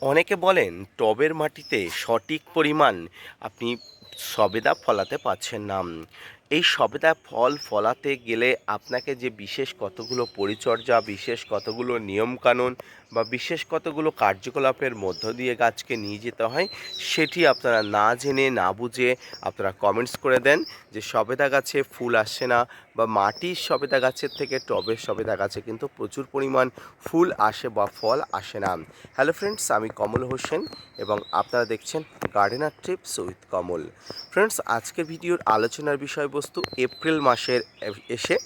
অনেকে বলেন টবের মাটিতে সঠিক পরিমাণ আপনি সবেদা ফলাতে পারছেন না। এই সবেদা ফল ফলাতে গেলে আপনাকে যে বিশেষ কতগুলো পরিচর্যা, বিশেষ কতগুলো নিয়মকানুন বা বিশেষ কতগুলো কার্যকলাপের মধ্য দিয়ে গাছকে নিয়ে যেতে হয়, সেটি আপনারা না জেনে, না বুঝে আপনারা কমেন্টস করে দেন যে সবেদা গাছে ফুল আসছে না বা মাটির সবেদা গাছের থেকে টবের সবেদা গাছে কিন্তু প্রচুর পরিমাণ ফুল আসে বা ফল আসে না। হ্যালো ফ্রেন্ডস আমি কমল হোসেন এবং আপনারা দেখছেন gardener trips with Kamal. Friends আজকের ভিডিওর আলোচনার বিষয়বস্তু এপ্রিল মাসের এসে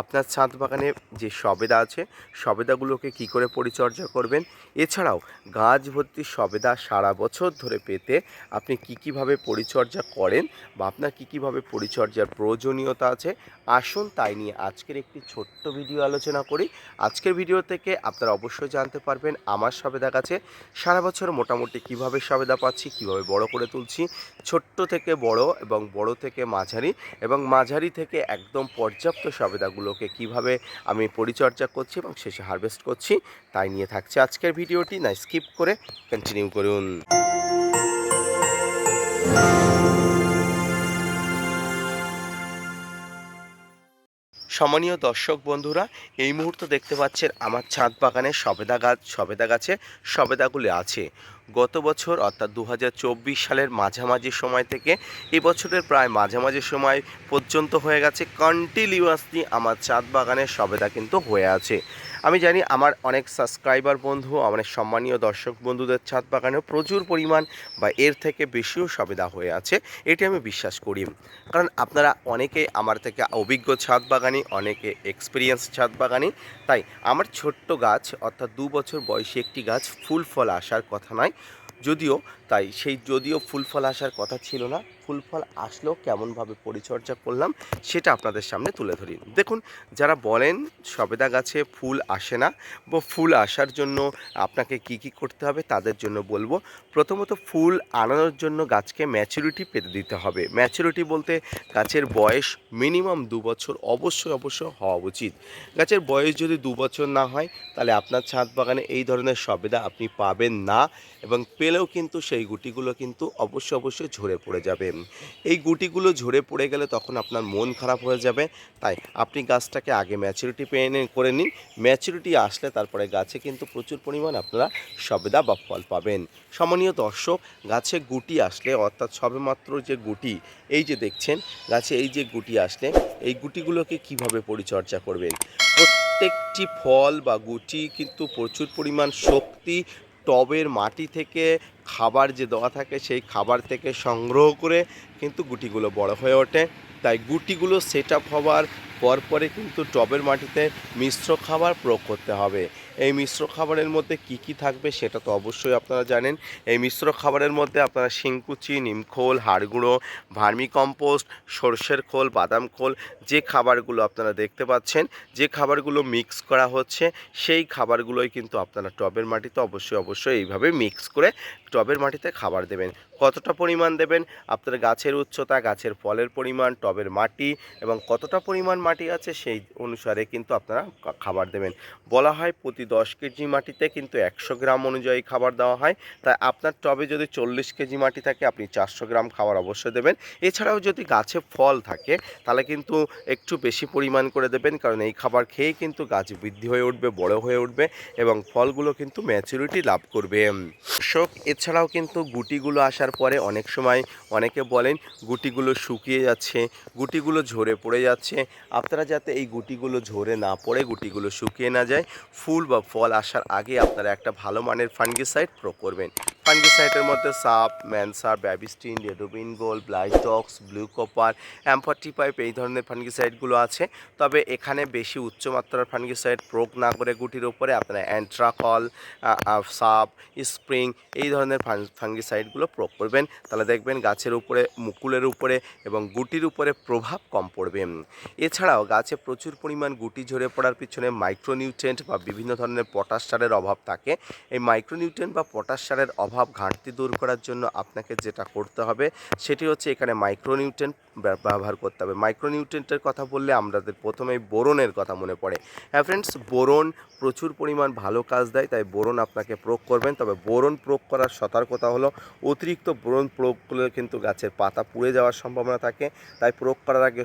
আপনার ছাদ বাগানে যে সবেদা আছে, সবেদাগুলোকে কি করে পরিচর্যা করবেন। এছাড়াও গাছ ভর্তি সবেদা সারা বছর ধরে পেতে আপনি কি কীভাবে পরিচর্যা করেন বা আপনার কী কীভাবে পরিচর্যার প্রয়োজনীয়তা আছে, আসুন তাই নিয়ে আজকের একটি ছোট্ট ভিডিও আলোচনা করি। আজকের ভিডিও থেকে আপনারা অবশ্যই জানতে পারবেন আমার সবেদা গাছে সারা বছর মোটামুটি কীভাবে সবেদা পাচ্ছি, কীভাবে বড় করে তুলছি, ছোট্ট থেকে বড় এবং বড় থেকে মাঝারি এবং মাঝারি থেকে একদম পর্যাপ্ত সবেদাগুলোকে কীভাবে আমি পরিচর্যা করছি এবং শেষে হারভেস্ট করছি, তাই নিয়ে থাকছে আজকের ভিডিওটি। না স্কিপ করে কন্টিনিউ করুন। সম্মানীয় দর্শক বন্ধুরা, এই মুহূর্তে দেখতে পাচ্ছেন আমার ছাদ বাগানে সবেদা গাছ, সবেদা গাছে সবেদাগুলি আছে। গত বছর, অর্থাৎ দু হাজার চব্বিশ সালের মাঝামাঝি সময় থেকে এবছরের প্রায় মাঝামাঝি সময় পর্যন্ত হয়ে গেছে কন্টিনিউয়াসলি আমার ছাদ বাগানের সবেদা কিন্তু হয়ে আছে। আমি জানি আমার অনেক সাবস্ক্রাইবার বন্ধু, অনেক সম্মানীয় দর্শক বন্ধুদের ছাদ বাগানেও প্রচুর পরিমাণ বা এর থেকে বেশিও সবেদা হয়ে আছে, এটি আমি বিশ্বাস করি। কারণ আপনারা অনেকে আমার থেকে অভিজ্ঞ ছাদ বাগানি, অনেকে এক্সপিরিয়েন্স ছাদ বাগানি, তাই আমার ছোট্ট গাছ, অর্থাৎ দু বছর বয়সী একটি গাছ, ফুল ফল আসার কথা নয় যদিও তাই সেই যদিও ফুল ফল আসার কথা ছিল না, ফুল ফল আসলেও কেমনভাবে পরিচর্যা করলাম সেটা আপনাদের সামনে তুলে ধরি। দেখুন, যারা বলেন সবেদা গাছে ফুল আসে না, বা ফুল আসার জন্য আপনাকে কি কি করতে হবে তাদের জন্য বলব। প্রথমত ফুল আনানোর জন্য গাছকে ম্যাচুরিটি পেতে দিতে হবে। ম্যাচুরিটি বলতে গাছের বয়স মিনিমাম দু বছর অবশ্যই অবশ্যই হওয়া উচিত। গাছের বয়স যদি দু বছর না হয়, তাহলে আপনার ছাদ বাগানে এই ধরনের সবেদা আপনি পাবেন না এবং পেলেও কিন্তু সেই গুটিগুলো কিন্তু অবশ্যই অবশ্যই ঝরে পড়ে যাবে। এই গুটিগুলো ঝরে পড়ে গেলে তখন আপনার মন খারাপ হয়ে যাবে। তাই আপনি গাছটাকে আগে ম্যাচুরিটি পেয়ে করে নিন। ম্যাচুরিটি আসলে তারপরে গাছে কিন্তু প্রচুর পরিমাণ আপনারা সবেদা বা ফল পাবেন। সম্মানীয় দর্শক, গাছে গুটি আসলে, অর্থাৎ সবেমাত্র যে গুটি, এই যে দেখছেন, গাছে এই যে গুটি আসলে, এই গুটিগুলোকে কীভাবে পরিচর্যা করবেন? প্রত্যেকটি ফল বা গুটি কিন্তু প্রচুর পরিমাণ শক্তি টবের মাটি থেকে খাবার যে দেওয়া থাকে, সেই খাবার থেকে সংগ্রহ করে কিন্তু গুটিগুলো বড় হয়ে ওঠে। তাই গুটিগুলো সেট আপ হওয়ার পরপরে কিন্তু টবের মাটিতে মিশ্র খাবার প্রয়োগ করতে হবে। এই মিশ্র খাবারের মধ্যে কি কি থাকবে সেটা তো অবশ্যই আপনারা জানেন। এই মিশ্র খাবারের মধ্যে আপনারা শিংকুচি নিমখোল হাড়গুঁড়ো, ভার্মি কম্পোস্ট, সর্ষের খোল, বাদাম খোল, যে খাবারগুলো আপনারা দেখতে পাচ্ছেন, যে খাবারগুলো মিক্স করা হচ্ছে, সেই খাবারগুলোই কিন্তু আপনারা টবের মাটিতে অবশ্যই অবশ্যই এইভাবে মিক্স করে টবের মাটিতে খাবার দেবেন। কতটা পরিমাণ দেবেন? আপনার গাছের উচ্চতা, গাছের ফলের পরিমাণ, টবের মাটি, এবং কতটা পরিমাণ মাটি আছে, সেই অনুসারে কিন্তু আপনারা খাবার দেবেন। বলা হয় প্রতি দশ কেজি মাটিতে কিন্তু একশো গ্রাম অনুযায়ী খাবার দেওয়া হয়। তাই আপনার টবে যদি চল্লিশ কেজি মাটি থাকে, আপনি চারশো গ্রাম খাবার অবশ্যই দেবেন। এছাড়াও যদি গাছে ফল থাকে, তাহলে কিন্তু একটু বেশি পরিমাণ করে দেবেন, কারণ এই খাবার খেয়েই কিন্তু গাছ বৃদ্ধি হয়ে উঠবে, বড় হয়ে উঠবে এবং ফলগুলো কিন্তু ম্যাচুরিটি লাভ করবে। দর্শক এছাড়াও কিন্তু গুটিগুলো আসার পরে অনেক সময় অনেকে বলেন, গুটিগুলো শুকিয়ে যাচ্ছে, গুটিগুলো ঝরে পড়ে যাচ্ছে। আপনারা যাতে এই গুটিগুলো ঝরে না পড়ে, গুটিগুলো শুকিয়ে না যায়, ফুল বা ফল আসার আগে আপনারা একটা ভালো মানের ফাঙ্গিসাইড প্রয়োগ করবেন। ফাঙ্গিসাইডের মধ্যে সাপ, ম্যানসার, ব্যাবিস্টিন, রেডোবিন, গোল ব্লাইটক্স ব্লু কপার অ্যাম্পার্টি পাইপ এই ধরনের ফাঙ্গিসাইডগুলো আছে। তবে এখানে বেশি উচ্চমাত্রার ফাঙ্গিসাইড প্রয়োগ না করে গুটির উপরে আপনারা অ্যান্ট্রাকল সাপ, স্প্রিং এই ধরনের ফাঙ্গিসাইডগুলো প্রয়োগ করবেন। তাহলে দেখবেন গাছের উপরে, মুকুলের উপরে এবং গুটির উপরে প্রভাব কম পড়বে। এছাড়াও গাছে প্রচুর পরিমাণ গুটি ঝরে পড়ার পিছনে মাইক্রোনিউট্রেন্ট বা বিভিন্ন ধরনের পটাশ সারের অভাব থাকে। এই মাইক্রোনিউট্রেন্ট বা পটাশ সারের অভাব ঘাটতি দূর করার জন্য আপনাকে যেটা করতে হবে, সেটি হচ্ছে এখানে মাইক্রোনিউট্রেন্ট ব্যবহার করতে হবে। মাইক্রোনিউট্রেন্টের কথা বললে আমাদের প্রথমেই বোরনের কথা মনে পড়ে। হ্যাঁ ফ্রেন্ডস বোরন প্রচুর পরিমাণ ভালো কাজ দেয়, তাই বোরন আপনাকে প্রয়োগ করবেন। তবে বোরন প্রয়োগ করার সতর্কতা হলো, অতিরিক্ত বোরন প্রয়োগ করলে কিন্তু গাছের পাতা পুড়ে যাওয়ার সম্ভাবনা থাকে। তাই প্রয়োগ করার আগে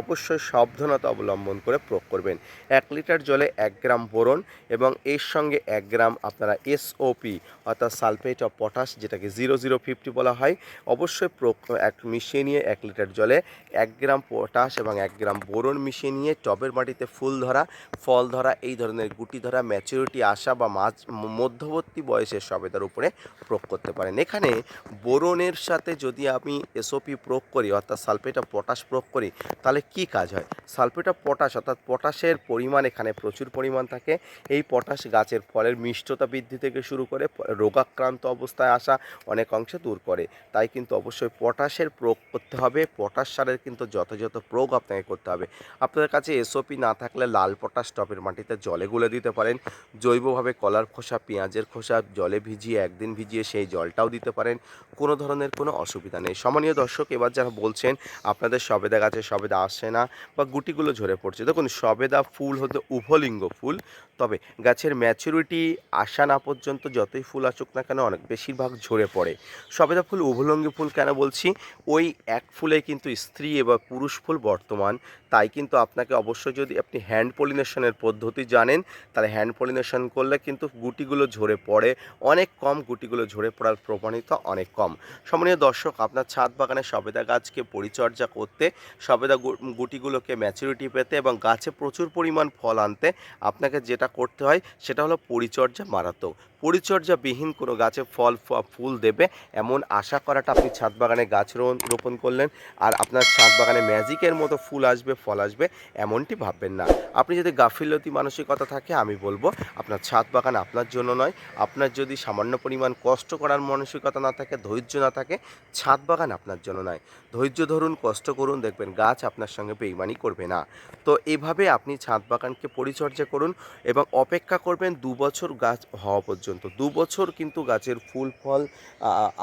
অবশ্যই সাবধানতা অবলম্বন করে প্রয়োগ করবেন। এক লিটার জলে এক গ্রাম বোরন এবং এর সঙ্গে এক গ্রাম আপনারা এসওপি অর্থাৎ সালফেট অফ পটাশ, যেটাকে জিরো জিরো ফিফটি বলা হয়, অবশ্যই প্রয়োগ, এক মিশিয়ে নিয়ে এক লিটার জলে এক গ্রাম পটাশ এবং এক গ্রাম বোরন মিশিয়ে নিয়ে টবের মাটিতে ফুল ধরা, ফল ধরা, এই ধরনের গুটি ধরা ম্যাচুরিটি আসা বা মাঝ ম- মধ্যবর্তী বয়সের সবেদার উপরে প্রয়োগ করতে পারেন। এখানে বোরনের সাথে যদি আমি এসওপি প্রয়োগ করি, অর্থাৎ সালফেট পটাশ প্রয়োগ করি, তাহলে কি কাজ হয়? সালফেট পটাশ অর্থাৎ পটাশের পরিমাণ এখানে প্রচুর পরিমাণ থাকে। এই পটাশ গাছের ফলের মিষ্টতা বৃদ্ধি থেকে শুরু করে রোগাক্রান্ত অবস্থায় আসা অনেক অংশে দূর করে। তাই কিন্তু অবশ্যই পটাশের প্রয়োগ করতে হবে। পটাশ সারের কিন্তু যথাযথ প্রয়োগ আপনাকে করতে হবে। আপনাদের কাছে এসওপি না থাকলে লাল পটাশ টবের মাটিতে জলে গুলে দিতে পারেন। জৈবভাবে কলার খোসা, পেঁয়াজের খোসা, জলে ভিজিয়ে, একদিন ভিজিয়ে সেই জলটাও দিতে পারেন। কোনো ধরনের কোনো অসুবিধা নেই। সমানীয় দর্শক, এবার যারা বলছেন, আপনাদের সবেদা গাছে সবেদা আসছে না বা গুটিগুলো ঝরে পড়ছে। দেখুন, সবেদা ফুল হতে উভলিঙ্গ ফুল। তবে গাছের ম্যাচুরিটি আসা না পর্যন্ত যতই ফুল আসুক না কেন অনেক বেশিরভাগ ঝরে পড়ে। সবেদা ফুল, উভলঙ্গী ফুল কেন বলছি? ওই এক ফুলে কিন্তু স্ত্রী এবং পুরুষ ফুল বর্তমান। তাই কিন্তু আপনাকে অবশ্যই যদি আপনি হ্যান্ড পলিনেশনের পদ্ধতি জানেন, তাহলে হ্যান্ড পলিনেশন করলে কিন্তু গুটিগুলো ঝরে পড়ে। অনেক কম গুটিগুলো ঝরে পড়ার প্রবণতা অনেক কম। সম্মানীয় দর্শক, আপনার ছাদ বাগানে সবেদা গাছকে পরিচর্যা করতে, সবেদা গুটিগুলোকে ম্যাচুরিটি পেতে এবং গাছে প্রচুর পরিমাণ ফল আনতে আপনাকে যেটা করতে হয় সেটা হলো পরিচর্যা মারাত্মক। পরিচর্যাবিহীন কোনো গাছে ফল ফুল দেবে এমন আশা করাটা আপনি ছাদ বাগানে গাছ রোপণ করলেন আর আপনার ছাদ বাগানে ম্যাজিকের মতো ফুল আসবে, ফল আসবে এমনটি ভাববেন না। আপনি যদি গাফিলতি মানসিকতা থাকে আমি বলব আপনার ছাদ বাগান আপনার জন্য নয়। আপনার যদি সামান্য পরিমাণ কষ্ট করার মানসিকতা না থাকে, ধৈর্য না থাকে, ছাদ বাগান আপনার জন্য নয়। ধৈর্য ধরুন, কষ্ট করুন, দেখবেন গাছ আপনার সঙ্গে বেইমানি করবে না। তো এভাবে আপনি ছাদ বাগানকে পরিচর্যা করুন এবং অপেক্ষা করবেন দু বছর গাছ হওয়া পর্যন্ত। দু বছর কিন্তু গাছের ফুল, ফল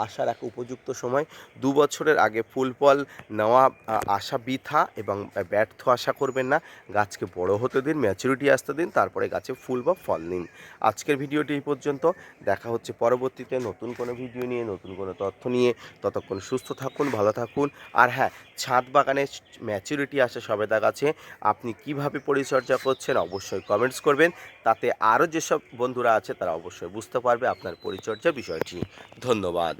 আসার এক উপযুক্ত সময়। দু বছরের আগে ফুল, ফল নেওয়া আশা বৃথা এবং ব্যর্থ আশা করবেন না। গাছকে বড় হতে দিন ম্যাচুরিটি আসতে দিন, তারপরে গাছে ফুল বা ফল নিন। আজকের ভিডিওটি এই পর্যন্ত। দেখা হচ্ছে পরবর্তীতে নতুন কোনো ভিডিও নিয়ে, নতুন কোনো তথ্য নিয়ে। ততক্ষণ সুস্থ থাকুন, ভালো থাকুন। আর হ্যাঁ ছাদ বাগানে ম্যাচুরিটি আসে সবেদা গাছে। আপনি কীভাবে পরিচর্যা করছেন অবশ্যই কমেন্টস করবেন। তাতে আরও যেসব বন্ধুরা আছে তারা অবশ্যই বুঝতে পারবে আপনার পরিচর্যা বিষয়টি। ধন্যবাদ।